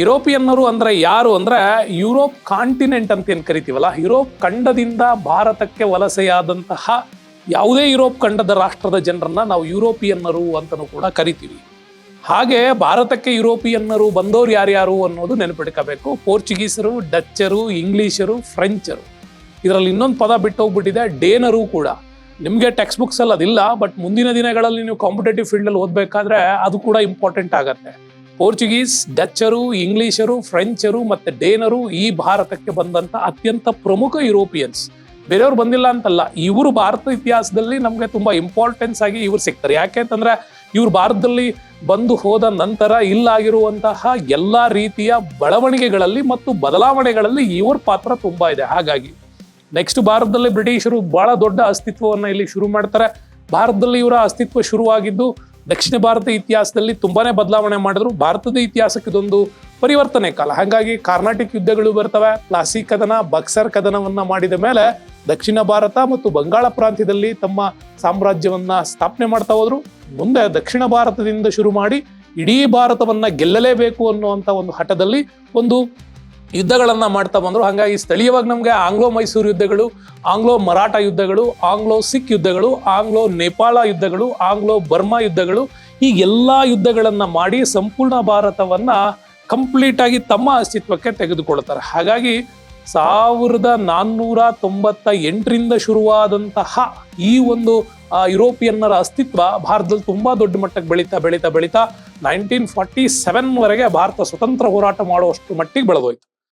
ಯುರೋಪಿಯನ್ನರು ಅಂದ್ರೆ ಯಾರು ಅಂದ್ರೆ ಯುರೋಪ್ ಕಾಂಟಿನೆಂಟ್ ಅಂತ ಏನ್ ಕರಿತೀವಲ್ಲ, ಯುರೋಪ್ ಖಂಡದಿಂದ ಭಾರತಕ್ಕೆ ವಲಸೆಯಾದಂತಹ ಯಾವುದೇ ಯುರೋಪ್ ಖಂಡದ ರಾಷ್ಟ್ರದ ಜನರನ್ನ ನಾವು ಯುರೋಪಿಯನ್ನರು ಅಂತಲೂ ಕೂಡ ಕರಿತೀವಿ. ಹಾಗೆ ಭಾರತಕ್ಕೆ ಯುರೋಪಿಯನ್ನರು ಬಂದವರು ಯಾರ್ಯಾರು ಅನ್ನೋದು ನೆನಪಿಡ್ಕೋಬೇಕು ಪೋರ್ಚುಗೀಸರು, ಡಚ್ಚರು, ಇಂಗ್ಲಿಷರು, ಫ್ರೆಂಚರು. ಇದರಲ್ಲಿ ಇನ್ನೊಂದು ಪದ ಬಿಟ್ಟು ಹೋಗ್ಬಿಟ್ಟಿದೆ, ಡೇನರು ಕೂಡ. ನಿಮಗೆ ಟೆಕ್ಸ್ಟ್ ಬುಕ್ಸಲ್ಲಿ ಅದಿಲ್ಲ, ಬಟ್ ಮುಂದಿನ ದಿನಗಳಲ್ಲಿ ನೀವು ಕಾಂಪಿಟೇಟಿವ್ ಫೀಲ್ಡಲ್ಲಿ ಓದಬೇಕಾದ್ರೆ ಅದು ಕೂಡ ಇಂಪಾರ್ಟೆಂಟ್ ಆಗತ್ತೆ. ಪೋರ್ಚುಗೀಸ್, ಡಚ್ಚರು, ಇಂಗ್ಲಿಷರು, ಫ್ರೆಂಚರು ಮತ್ತೆ ಡೇನರು ಈ ಭಾರತಕ್ಕೆ ಬಂದಂತ ಅತ್ಯಂತ ಪ್ರಮುಖ ಯುರೋಪಿಯನ್ಸ್. ಬೇರೆಯವ್ರು ಬಂದಿಲ್ಲ ಅಂತಲ್ಲ, ಇವರು ಭಾರತ ಇತಿಹಾಸದಲ್ಲಿ ನಮಗೆ ತುಂಬಾ ಇಂಪಾರ್ಟೆನ್ಸ್ ಆಗಿ ಇವ್ರು ಸಿಗ್ತಾರೆ. ಯಾಕೆ ಅಂತಂದ್ರೆ, ಇವ್ರು ಭಾರತದಲ್ಲಿ ಬಂದು ಹೋದ ನಂತರ ಇಲ್ಲಾಗಿರುವಂತಹ ಎಲ್ಲಾ ರೀತಿಯ ಬೆಳವಣಿಗೆಗಳಲ್ಲಿ ಮತ್ತು ಬದಲಾವಣೆಗಳಲ್ಲಿ ಇವ್ರ ಪಾತ್ರ ತುಂಬಾ ಇದೆ. ಹಾಗಾಗಿ ನೆಕ್ಸ್ಟ್ ಭಾರತದಲ್ಲಿ ಬ್ರಿಟಿಷರು ಬಹಳ ದೊಡ್ಡ ಅಸ್ತಿತ್ವವನ್ನು ಇಲ್ಲಿ ಶುರು ಮಾಡ್ತಾರೆ. ಭಾರತದಲ್ಲಿ ಇವರ ಅಸ್ತಿತ್ವ ಶುರುವಾಗಿದ್ದು ದಕ್ಷಿಣ ಭಾರತ ಇತಿಹಾಸದಲ್ಲಿ ತುಂಬಾನೇ ಬದಲಾವಣೆ ಮಾಡಿದ್ರು. ಭಾರತದ ಇತಿಹಾಸಕ್ಕೆ ಇದೊಂದು ಪರಿವರ್ತನೆ ಕಾಲ. ಹಾಗಾಗಿ ಕಾರ್ನಾಟಿಕ್ ಯುದ್ಧಗಳು ಬರ್ತವೆ. ಪ್ಲಾಸಿ ಕದನ ಬಕ್ಸರ್ ಕದನವನ್ನ ಮಾಡಿದ ಮೇಲೆ ದಕ್ಷಿಣ ಭಾರತ ಮತ್ತು ಬಂಗಾಳ ಪ್ರಾಂತ್ಯದಲ್ಲಿ ತಮ್ಮ ಸಾಮ್ರಾಜ್ಯವನ್ನ ಸ್ಥಾಪನೆ ಮಾಡ್ತಾ ಹೋದ್ರು. ಮುಂದೆ ದಕ್ಷಿಣ ಭಾರತದಿಂದ ಶುರು ಮಾಡಿ ಇಡೀ ಭಾರತವನ್ನ ಗೆಲ್ಲಲೇಬೇಕು ಅನ್ನುವಂತ ಒಂದು ಹಠದಲ್ಲಿ ಒಂದು ಯುದ್ಧಗಳನ್ನ ಮಾಡ್ತಾ ಬಂದ್ರು. ಹಾಗಾಗಿ ಸ್ಥಳೀಯವಾಗಿ ನಮಗೆ ಆಂಗ್ಲೋ ಮೈಸೂರು ಯುದ್ಧಗಳು, ಆಂಗ್ಲೋ ಮರಾಠ ಯುದ್ಧಗಳು, ಆಂಗ್ಲೋ ಸಿಖ್ ಯುದ್ಧಗಳು, ಆಂಗ್ಲೋ ನೇಪಾಳ ಯುದ್ಧಗಳು, ಆಂಗ್ಲೋ ಬರ್ಮಾ ಯುದ್ಧಗಳು ಈ ಎಲ್ಲಾ ಯುದ್ಧಗಳನ್ನು ಮಾಡಿ ಸಂಪೂರ್ಣ ಭಾರತವನ್ನ ಕಂಪ್ಲೀಟ್ ಆಗಿ ತಮ್ಮ ಅಸ್ತಿತ್ವಕ್ಕೆ ತೆಗೆದುಕೊಳ್ತಾರೆ. ಹಾಗಾಗಿ ಸಾವಿರದ ನಾನ್ನೂರ ತೊಂಬತ್ತ ಎಂಟರಿಂದ ಶುರುವಾದಂತಹ ಈ ಒಂದು ಯುರೋಪಿಯನ್ನರ ಅಸ್ತಿತ್ವ ಭಾರತದಲ್ಲಿ ತುಂಬ ದೊಡ್ಡ ಮಟ್ಟಕ್ಕೆ ಬೆಳೀತಾ ಬೆಳೀತಾ ಬೆಳೀತಾ, ನೈನ್ಟೀನ್ ಫಾರ್ಟಿ ಸೆವೆನ್ವರೆಗೆ ಭಾರತ ಸ್ವತಂತ್ರ ಹೋರಾಟ ಮಾಡುವಷ್ಟು ಮಟ್ಟಿಗೆ ಬೆಳೆದೋಯ್ತು.